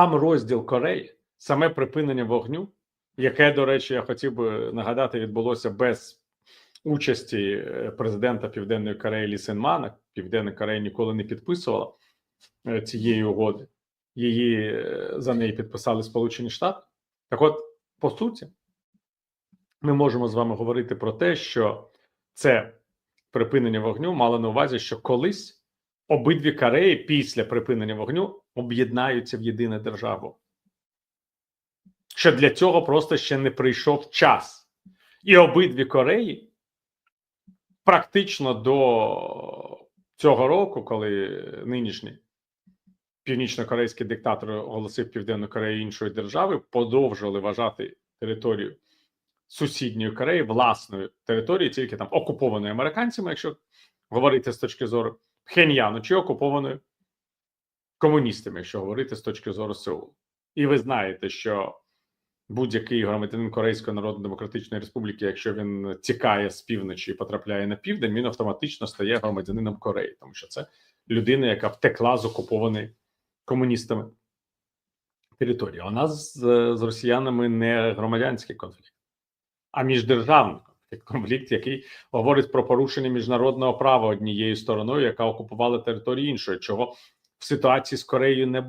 Сам розділ Кореї, саме припинення вогню, яке, до речі, я хотів би нагадати, відбулося без участі е, президента Південної Кореї Лі Сенмана. Південна Корея ніколи не підписувала е, цієї угоди. Її е, за неї підписали Сполучені Штати. Так, от, по суті, ми можемо з вами говорити про те, що це припинення вогню мало на увазі, що колись обидві Кореї після припинення вогню об'єднаються в єдину державу. Що для цього просто ще не прийшов час. І обидві Кореї практично до цього року, коли нинішній північно-корейський диктатор оголосив Південну Корею іншою державою, подовжували вважати територію сусідньої Кореї власною територією, тільки там окупованою американцями, якщо говорити з точки зору Пхеньяну, чи окупованою комуністами, якщо говорити з точки зору Сеулу. І ви знаєте, що будь-який громадянин Корейської Народно-Демократичної Республіки, якщо він тікає з півночі і потрапляє на південь, він автоматично стає громадянином Кореї, тому що це людина, яка втекла з окупованої комуністами території. У нас з, з росіянами не громадянський конфлікт, а міждержавний конфлікт, який говорить про порушення міжнародного права однією стороною, яка окупувала територію іншої, чого в ситуації з Кореєю не було.